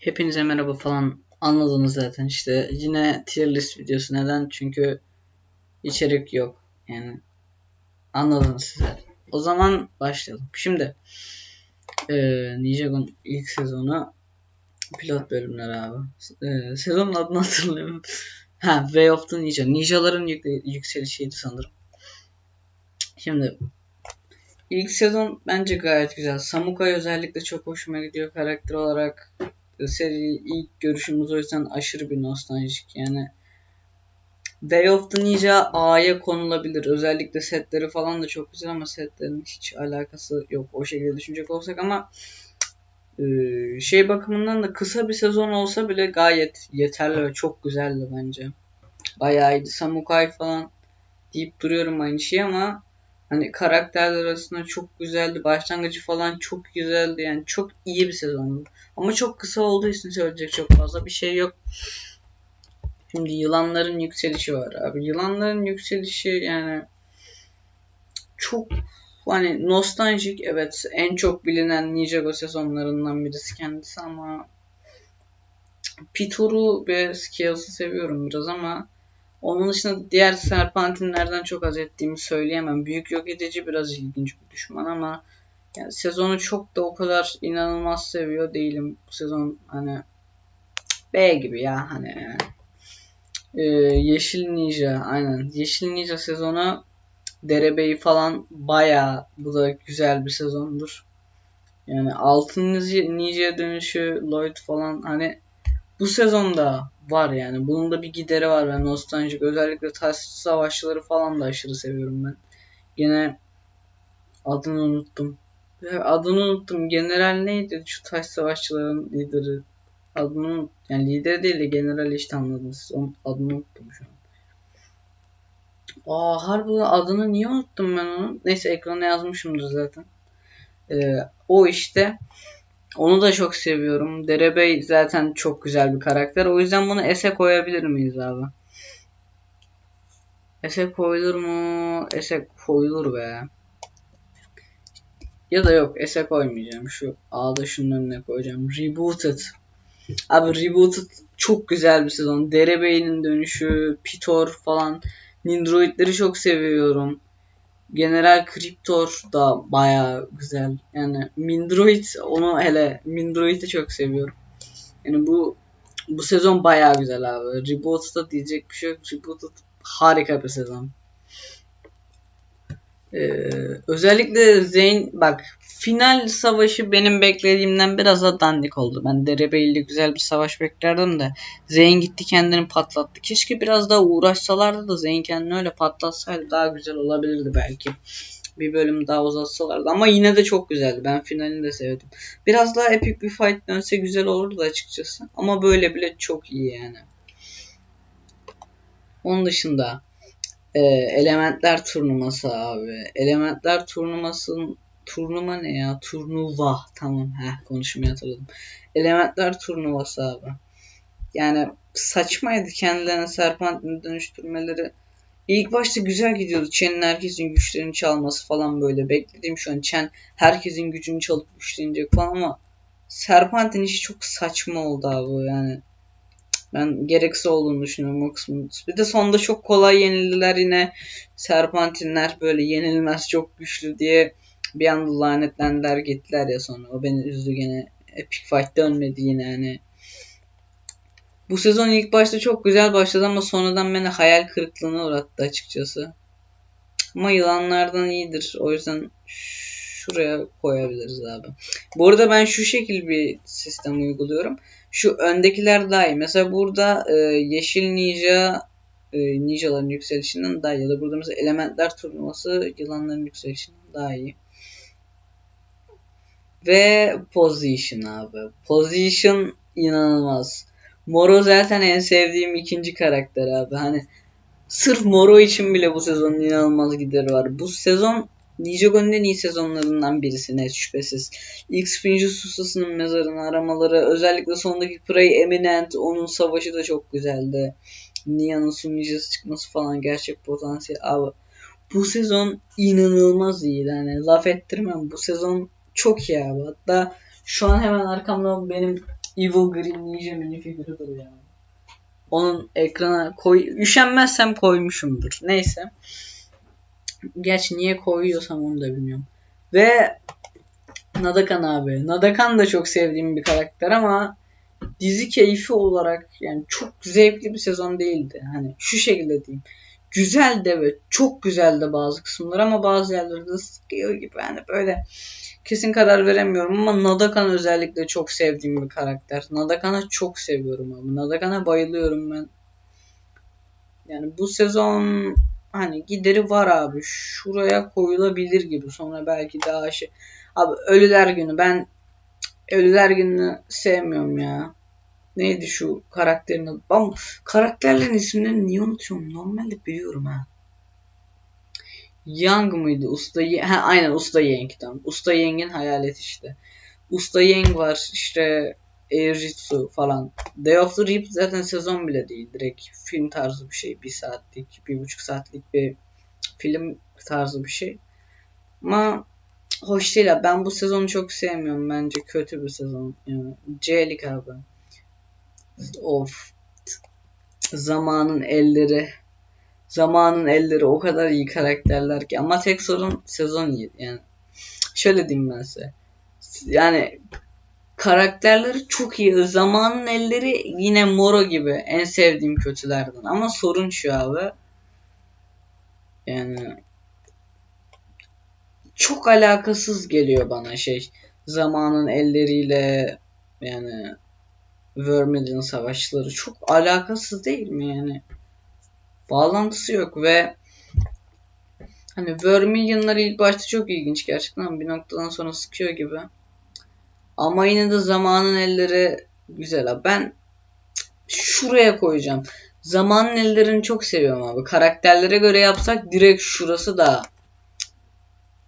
Hepinize merhaba falan anladınız zaten işte yine tier list videosu neden çünkü içerik yok yani anladınız size. O zaman başlayalım. Şimdi e, Ninjago'nun ilk sezonu pilot bölümler abi. E, sezonun adını hatırlamıyorum. ha Way of the Ninja. Ninjaların yük, yükselişiydi sanırım. Şimdi ilk sezon bence gayet güzel. Samukai özellikle çok hoşuma gidiyor karakter olarak seri ilk görüşümüz o yüzden aşırı bir nostaljik yani. Day of the Ninja A'ya konulabilir. Özellikle setleri falan da çok güzel ama setlerin hiç alakası yok o şekilde düşünecek olsak ama e, şey bakımından da kısa bir sezon olsa bile gayet yeterli ve çok güzeldi bence. Bayağı iyiydi. Samukai falan deyip duruyorum aynı şey ama Hani karakterler arasında çok güzeldi. Başlangıcı falan çok güzeldi. Yani çok iyi bir sezondu. Ama çok kısa olduğu için söyleyecek çok fazla bir şey yok. Şimdi yılanların yükselişi var abi. Yılanların yükselişi yani çok hani nostaljik evet en çok bilinen Ninjago sezonlarından birisi kendisi ama Pitoru ve Scales'ı seviyorum biraz ama onun dışında diğer serpantinlerden çok az ettiğimi söyleyemem. Büyük yok edici biraz ilginç bir düşman ama yani sezonu çok da o kadar inanılmaz seviyor değilim. Bu sezon hani B gibi ya hani ee, Yeşil Ninja aynen. Yeşil Ninja sezonu Derebeyi falan baya bu da güzel bir sezondur. Yani altın Ninja dönüşü Lloyd falan hani bu sezonda var yani. Bunun da bir gideri var ben nostaljik. Özellikle taş savaşçıları falan da aşırı seviyorum ben. Gene adını unuttum. Adını unuttum. General neydi şu taş savaşçıların lideri? Adını yani lider değil de general işte anladınız. Onun adını unuttum şu an. Aa harbiden adını niye unuttum ben onu? Neyse ekrana yazmışımdır zaten. Ee, o işte onu da çok seviyorum. Derebey zaten çok güzel bir karakter. O yüzden bunu S'e koyabilir miyiz abi? S'e koyulur mu? S'e koyulur be. Ya da yok S'e koymayacağım. Şu A'da şunun önüne koyacağım. Rebooted. Abi Rebooted çok güzel bir sezon. Derebey'in dönüşü, Pitor falan. Nindroidleri çok seviyorum. General Cryptor da baya güzel. Yani Mindroid onu hele Mindroid'i çok seviyorum. Yani bu bu sezon baya güzel abi. Reboot'ta diyecek bir şey yok. Reboot harika bir sezon. Ee, özellikle Zeyn bak final savaşı benim beklediğimden biraz da dandik oldu. Ben derebeyli güzel bir savaş beklerdim de Zeyn gitti kendini patlattı. Keşke biraz daha uğraşsalardı da Zeyn kendini öyle patlatsaydı daha güzel olabilirdi belki. Bir bölüm daha uzatsalardı ama yine de çok güzeldi. Ben finalini de sevdim. Biraz daha epik bir fight dönse güzel olurdu açıkçası. Ama böyle bile çok iyi yani. Onun dışında e, elementler turnuvası abi. Elementler turnuvasının turnuva ne ya? Turnuva. Tamam. Heh konuşmayı hatırladım. Elementler turnuvası abi. Yani saçmaydı kendilerine serpantini dönüştürmeleri. İlk başta güzel gidiyordu. Chen'in herkesin güçlerini çalması falan böyle. Beklediğim şu an Chen herkesin gücünü çalıp güçlenecek falan ama Serpent'in işi çok saçma oldu abi yani. Ben gereksiz olduğunu düşünüyorum o kısmın. Bir de sonda çok kolay yenildiler yine. Serpentinler böyle yenilmez çok güçlü diye bir anda lanetlendiler gittiler ya sonra. O beni üzdü gene. Epic Fight dönmedi yine yani. Bu sezon ilk başta çok güzel başladı ama sonradan beni hayal kırıklığına uğrattı açıkçası. Ama yılanlardan iyidir. O yüzden şuraya koyabiliriz abi. Bu arada ben şu şekil bir sistem uyguluyorum. Şu öndekiler daha iyi. Mesela burada e, yeşil ninja e, ninjaların yükselişinden daha iyi. Ya da burada mesela elementler turnuvası yılanların yükselişinden daha iyi. Ve position abi. Position inanılmaz. Moro zaten en sevdiğim ikinci karakter abi. Hani sırf Moro için bile bu sezonun inanılmaz gideri var. Bu sezon Nijago'nun en iyi sezonlarından birisi net şüphesiz. İlk Spinji Susa'sının mezarını aramaları, özellikle sondaki Prey Eminent, onun savaşı da çok güzeldi. Nia'nın sunucusu çıkması falan gerçek potansiyel. Abi bu sezon inanılmaz iyiydi. Yani laf ettirmem. Bu sezon çok iyi abi. Hatta şu an hemen arkamda benim Evil Green Ninja minifigürüdür yani. Onun ekrana koy... Üşenmezsem koymuşumdur. Neyse. Gerçi niye koyuyorsam onu da bilmiyorum. Ve Nadakan abi. Nadakan da çok sevdiğim bir karakter ama dizi keyfi olarak yani çok zevkli bir sezon değildi. Hani şu şekilde diyeyim. Güzel de ve çok güzel de bazı kısımlar ama bazı yerlerde sıkıyor gibi. Yani böyle kesin karar veremiyorum ama Nadakan özellikle çok sevdiğim bir karakter. Nadakan'ı çok seviyorum abi. Nadakan'a bayılıyorum ben. Yani bu sezon hani gideri var abi. Şuraya koyulabilir gibi. Sonra belki daha şey. Abi Ölüler Günü. Ben Ölüler Günü'nü sevmiyorum ya. Neydi şu karakterin adı? Ben karakterlerin isimlerini niye unutuyorum? Normalde biliyorum ha. Young mıydı? Usta Ye ha, aynen Usta Yang tam. Usta Yang'in hayalet işte. Usta Yang var işte Eijitsu falan. Day of the Reap zaten sezon bile değil. Direkt film tarzı bir şey. Bir saatlik, bir buçuk saatlik bir film tarzı bir şey. Ama hoş değil abi. Ben bu sezonu çok sevmiyorum. Bence kötü bir sezon. Yani C'lik abi. Of. Zamanın elleri. Zamanın elleri o kadar iyi karakterler ki. Ama tek sorun sezon iyi. Yani şöyle diyeyim ben size. Yani karakterleri çok iyi. Zamanın elleri yine Moro gibi. En sevdiğim kötülerden. Ama sorun şu abi. Yani çok alakasız geliyor bana şey. Zamanın elleriyle yani Vermilion savaşları çok alakasız değil mi yani? Bağlantısı yok ve hani Vermilion'lar ilk başta çok ilginç gerçekten ama bir noktadan sonra sıkıyor gibi. Ama yine de zamanın elleri güzel abi. Ben şuraya koyacağım. Zamanın ellerini çok seviyorum abi. Karakterlere göre yapsak direkt şurası da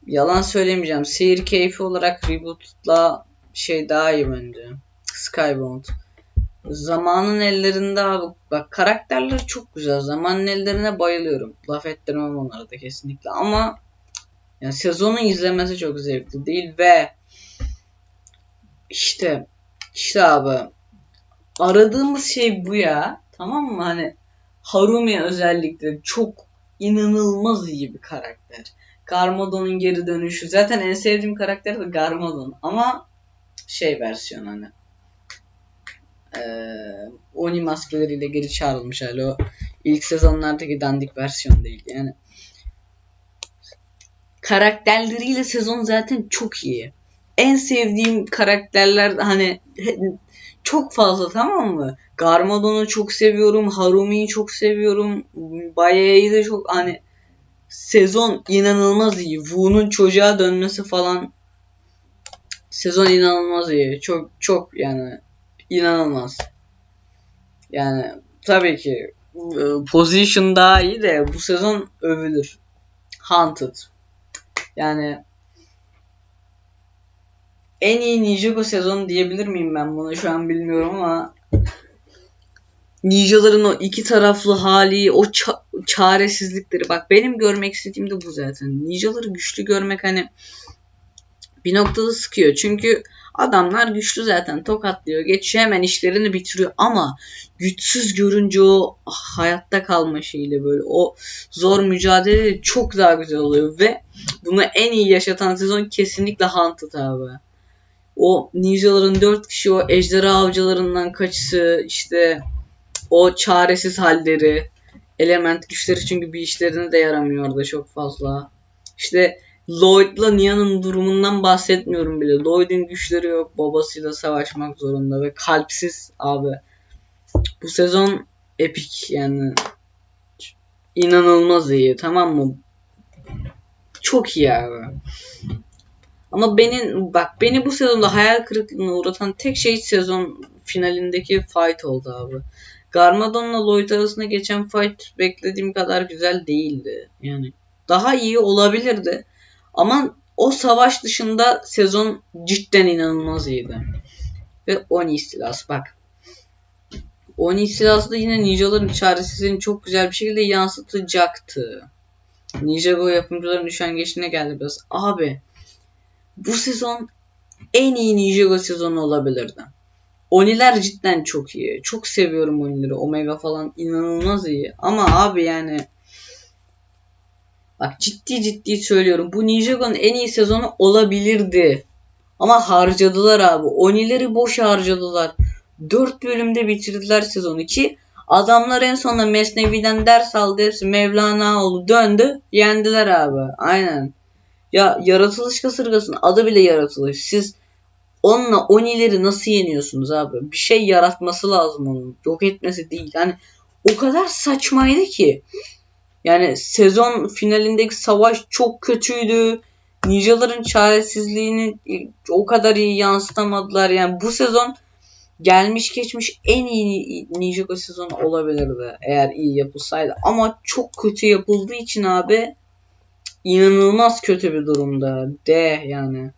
yalan söylemeyeceğim. Seyir keyfi olarak Reboot'la şey daha iyi bence. Skybound. Zamanın ellerinde abi bak karakterleri çok güzel. Zamanın ellerine bayılıyorum. Laf ettirmem onlara da kesinlikle ama yani sezonu izlemesi çok zevkli değil ve işte işte abi aradığımız şey bu ya. Tamam mı? Hani Harumi özellikle çok inanılmaz iyi bir karakter. Garmadon'un geri dönüşü. Zaten en sevdiğim karakter de Garmadon ama şey versiyon hani ee, Oni maskeleriyle geri çağrılmış hali o ilk sezonlardaki dandik versiyon değil yani karakterleriyle sezon zaten çok iyi en sevdiğim karakterler hani çok fazla tamam mı? Garmadon'u çok seviyorum. Harumi'yi çok seviyorum. Baya'yı da çok hani sezon inanılmaz iyi. Wu'nun çocuğa dönmesi falan sezon inanılmaz iyi. Çok çok yani inanılmaz. Yani tabii ki e, position daha iyi de bu sezon övülür. Hunted. Yani en iyi Ninjago sezonu diyebilir miyim ben bunu şu an bilmiyorum ama Ninjaların o iki taraflı hali, o ça- çaresizlikleri. Bak benim görmek istediğim de bu zaten. Ninjaları güçlü görmek hani bir noktada sıkıyor. Çünkü adamlar güçlü zaten tokatlıyor. Geçiyor hemen işlerini bitiriyor. Ama güçsüz görünce o hayatta kalma şeyiyle böyle o zor mücadele çok daha güzel oluyor. Ve bunu en iyi yaşatan sezon kesinlikle Hunted abi o ninjaların dört kişi o ejderha avcılarından kaçısı işte o çaresiz halleri element güçleri çünkü bir işlerine de yaramıyor orada çok fazla. İşte Lloyd'la Nia'nın durumundan bahsetmiyorum bile. Lloyd'in güçleri yok. Babasıyla savaşmak zorunda ve kalpsiz abi. Bu sezon epik yani. inanılmaz iyi tamam mı? Çok iyi abi. Ama beni bak beni bu sezonda hayal kırıklığına uğratan tek şey sezon finalindeki fight oldu abi. Garmadon'la Lloyd arasında geçen fight beklediğim kadar güzel değildi. Yani daha iyi olabilirdi. Ama o savaş dışında sezon cidden inanılmaz iyiydi. Ve Oni istilası bak. Oni istilası da yine ninjaların çaresizliğini çok güzel bir şekilde yansıtacaktı. Ninjago yapımcıların üşengeçliğine geldi biraz. Abi bu sezon en iyi Ninjago sezonu olabilirdi. Oniler cidden çok iyi. Çok seviyorum Onileri. Omega falan inanılmaz iyi. Ama abi yani bak ciddi ciddi söylüyorum. Bu Ninjago'nun en iyi sezonu olabilirdi. Ama harcadılar abi. Onileri boş harcadılar. 4 bölümde bitirdiler sezonu ki adamlar en sonunda Mesnevi'den ders aldı. Hepsi Mevlana oldu. Döndü. Yendiler abi. Aynen. Ya yaratılış kasırgasının adı bile yaratılış. Siz onunla Oni'leri nasıl yeniyorsunuz abi? Bir şey yaratması lazım onun. Yok etmesi değil. Yani o kadar saçmaydı ki. Yani sezon finalindeki savaş çok kötüydü. Ninjaların çaresizliğini o kadar iyi yansıtamadılar. Yani bu sezon gelmiş geçmiş en iyi Ninjago sezonu olabilirdi. Eğer iyi yapılsaydı. Ama çok kötü yapıldığı için abi inanılmaz kötü bir durumda. D yani.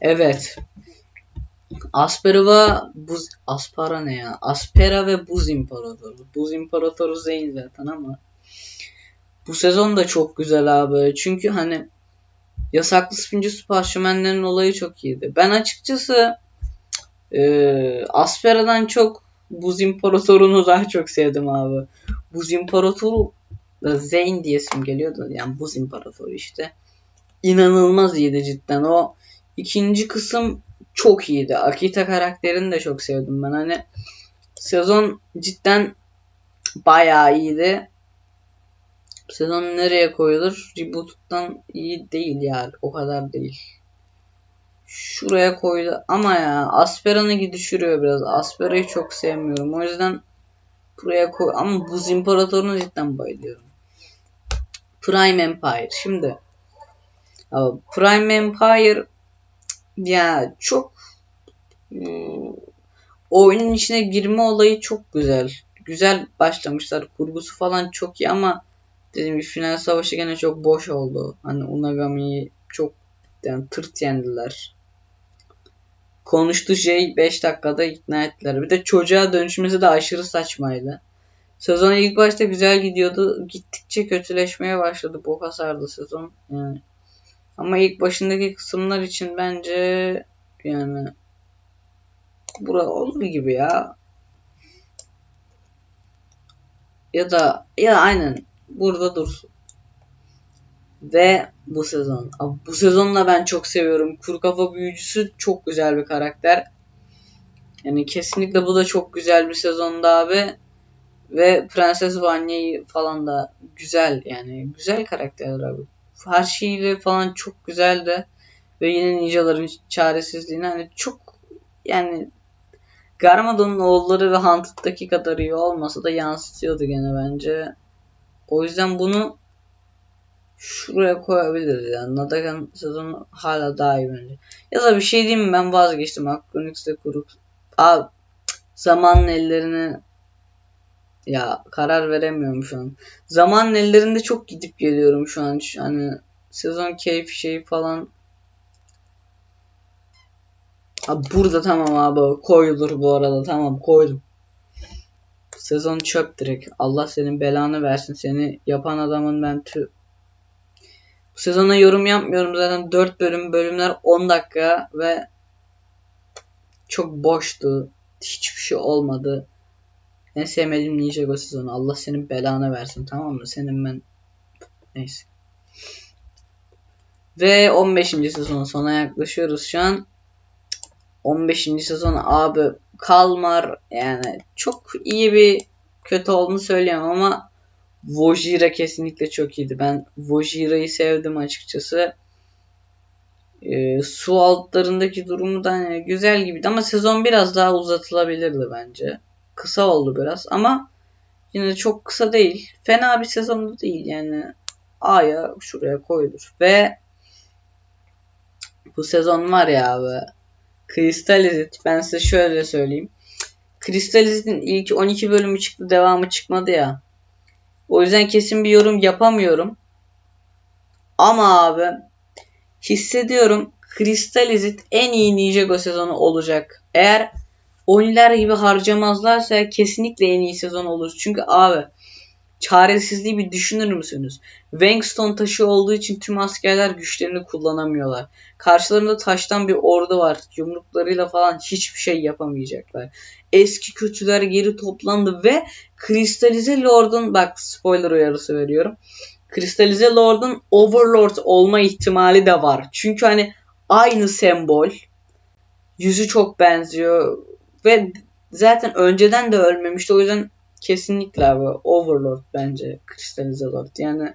Evet. Aspera buz Aspara ne ya? Aspera ve Buz İmparatoru. Buz İmparatoru Zeyn zaten ama bu sezon da çok güzel abi. Çünkü hani yasaklı spinci parşömenlerin olayı çok iyiydi. Ben açıkçası e, Aspera'dan çok Buz İmparatoru'nu daha çok sevdim abi. Buz İmparatoru da Zeyn diyesim geliyordu. Yani Buz İmparatoru işte. İnanılmaz iyiydi cidden. O ikinci kısım çok iyiydi. Akita karakterini de çok sevdim ben. Hani sezon cidden bayağı iyiydi. Sezon nereye koyulur? Reboot'tan iyi değil yani. O kadar değil. Şuraya koydu. Ama ya Aspera'nı düşürüyor biraz. Aspera'yı çok sevmiyorum. O yüzden buraya koy. Ama Buz İmparatorunu cidden bayılıyorum. Prime Empire. Şimdi Prime Empire ya çok hmm, oyunun içine girme olayı çok güzel. Güzel başlamışlar. Kurgusu falan çok iyi ama dediğim gibi final savaşı gene çok boş oldu. Hani Unagami'yi çok yani tırt yendiler. Konuştu şey 5 dakikada ikna ettiler. Bir de çocuğa dönüşmesi de aşırı saçmaydı. Sezon ilk başta güzel gidiyordu. Gittikçe kötüleşmeye başladı. Bu hasardı sezon. Yani. Ama ilk başındaki kısımlar için bence yani bura olur gibi ya. Ya da ya aynen burada dursun. Ve bu sezon. Bu sezonla ben çok seviyorum. Kuru kafa büyücüsü çok güzel bir karakter. Yani kesinlikle bu da çok güzel bir sezonda abi. Ve Prenses Vanya'yı falan da güzel yani. Güzel karakterler abi. Her şeyiyle falan çok güzeldi. Ve yine ninjaların çaresizliğini hani çok yani Garmadon'un oğulları ve Hunted'daki kadar iyi olmasa da yansıtıyordu gene bence. O yüzden bunu şuraya koyabiliriz yani. Nadagan sezonu hala daha iyi bence. Ya da bir şey diyeyim mi ben vazgeçtim. Akronix'te kuruk. Abi zamanın ellerini ya karar veremiyorum şu an. Zamanın ellerinde çok gidip geliyorum şu an. Hani sezon keyif şeyi falan. Abi burada tamam abi koyulur bu arada tamam koydum. Sezon çöp direkt. Allah senin belanı versin. Seni yapan adamın ben tü bu sezona yorum yapmıyorum zaten 4 bölüm bölümler 10 dakika ve çok boştu. Hiçbir şey olmadı. En sevmediğim Ninjago sezonu. Allah senin belanı versin tamam mı? Senin ben neyse. Ve 15. sezon sona yaklaşıyoruz şu an. 15. sezon abi Kalmar yani çok iyi bir kötü olduğunu söyleyemem ama Vojira kesinlikle çok iyiydi. Ben Vojira'yı sevdim açıkçası. E, su altlarındaki durumu da yani güzel gibiydi ama sezon biraz daha uzatılabilirdi bence. Kısa oldu biraz ama yine çok kısa değil. Fena bir sezon değil yani. A'ya şuraya koyulur. Ve bu sezon var ya abi. Kristalizit ben size şöyle söyleyeyim. Kristalizit'in ilk 12 bölümü çıktı devamı çıkmadı ya. O yüzden kesin bir yorum yapamıyorum. Ama abi hissediyorum Kristalizit en iyi Ninjago sezonu olacak. Eğer Oniler gibi harcamazlarsa kesinlikle en iyi sezon olur. Çünkü abi çaresizliği bir düşünür müsünüz? Wangstone taşı olduğu için tüm askerler güçlerini kullanamıyorlar. Karşılarında taştan bir ordu var. Yumruklarıyla falan hiçbir şey yapamayacaklar. Eski kötüler geri toplandı ve Kristalize Lord'un bak spoiler uyarısı veriyorum. Kristalize Lord'un Overlord olma ihtimali de var. Çünkü hani aynı sembol. Yüzü çok benziyor ve zaten önceden de ölmemişti. O yüzden kesinlikle abi Overlord bence Kristalize Lord. Yani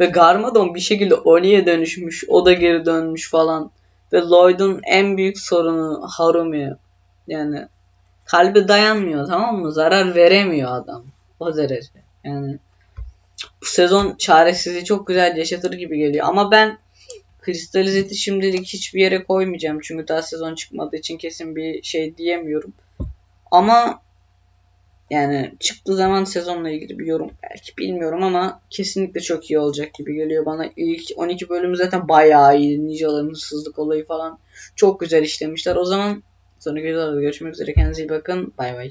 ve Garmadon bir şekilde Oni'ye dönüşmüş. O da geri dönmüş falan. Ve Lloyd'un en büyük sorunu Harumi. Yani kalbi dayanmıyor tamam mı? Zarar veremiyor adam. O derece. Yani bu sezon çaresizliği çok güzel yaşatır gibi geliyor. Ama ben Kristalizet'i şimdilik hiçbir yere koymayacağım. Çünkü daha sezon çıkmadığı için kesin bir şey diyemiyorum. Ama yani çıktığı zaman sezonla ilgili bir yorum belki bilmiyorum ama kesinlikle çok iyi olacak gibi geliyor bana. İlk 12 bölüm zaten bayağı iyi. Ninjaların hırsızlık olayı falan çok güzel işlemişler. O zaman sonraki videolarda görüşmek üzere. Kendinize iyi bakın. Bay bay.